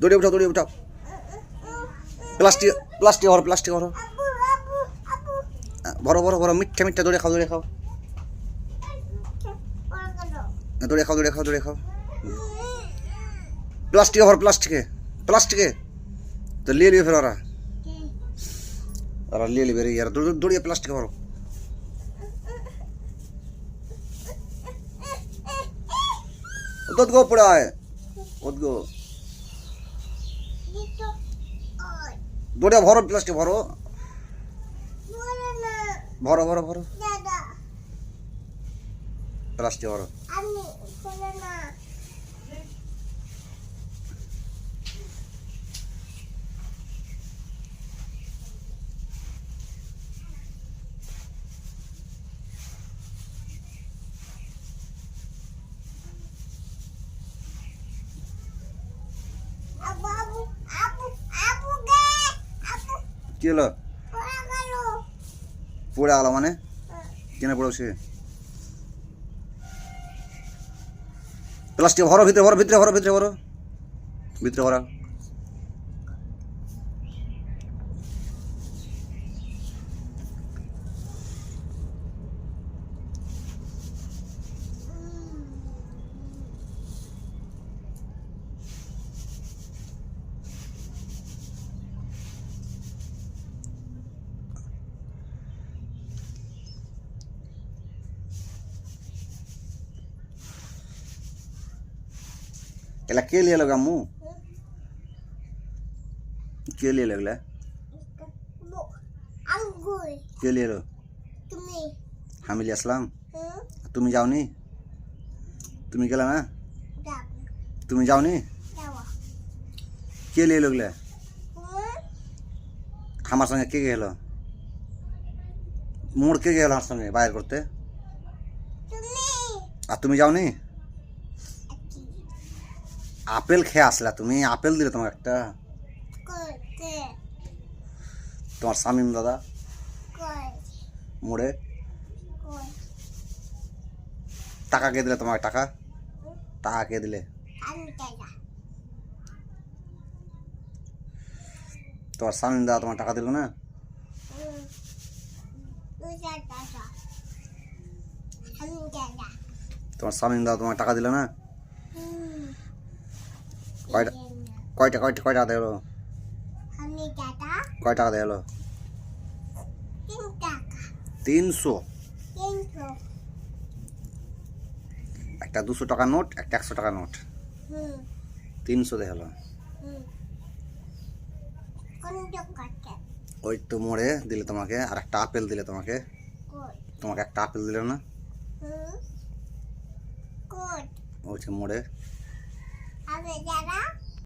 দড়িয়ে উঠাও দড়িয়ে উঠাও। প্লাস্টিক প্লাস্টিক ভরো প্লাস্টিক ভরো ভরো ভরো ভরো মিঠা মিঠা দড়িয়ে খাও দড়িয়ে খাও। দড়িয়ে খাও দড়িয়ে খাও দড়িয়ে খাও। প্লাস্টিকে ভরো প্লাস্টিকে প্লাস্টিকে। তো লিয়ে লিবে ফের ওরা। ওরা লিবে রে ইয়ার দৌড়- দৌড়িয়ে প্লাস্টিকে ভরো ওদ গো পড়ে আয় দৌড়ে ভরো প্লাস্টিক ভরো। ভরো ভরো ভরো। প্লাস্টিক ভরো। কি হলো? পড়ে গেল মানে? কেনে পড়েছে প্লাস্টিক ভরো, ভিতরে ভরো ভিতরে ভরো ভিতরে ভরো। ভিতরে ভরা। এলা কে লিয়ে এলো গাম্মু কে লিয়ে এলো কে এলো তুমি আমি আসলাম তুমি যাওনি তুমি গেলে না তুমি যাওনি কে লিয়ে হুম আমার সঙ্গে কে গেলো মোড় কে গেলো আমার সঙ্গে বাইর করতে আর তুমি যাওনি কি আপেল খেয়ে আসলা তুমি আপেল দিলে তোমার একটা তোমার শামিম দাদা মোড়ে টাকা কে দিলে তোমার টাকা টাকা কে দিলে তোমার শামিম দাদা তোমার টাকা দিল না তোমার শামিম দাদা তোমার টাকা দিল না কয়টা কয়টা কয়টা কয় টাকা। দিলো কয় টাকা। দিলো তিনশো। একটা দুশো টাকা নোট একটা একশো টাকা নোট। তিনশো দেখাল ওই তো মোড়ে দিলে তোমাকে আর একটা আপেল দিলে তোমাকে। তোমাকে একটা আপেল দিলে না? হুম। কই ওই যে মোড়ে আমি দাদা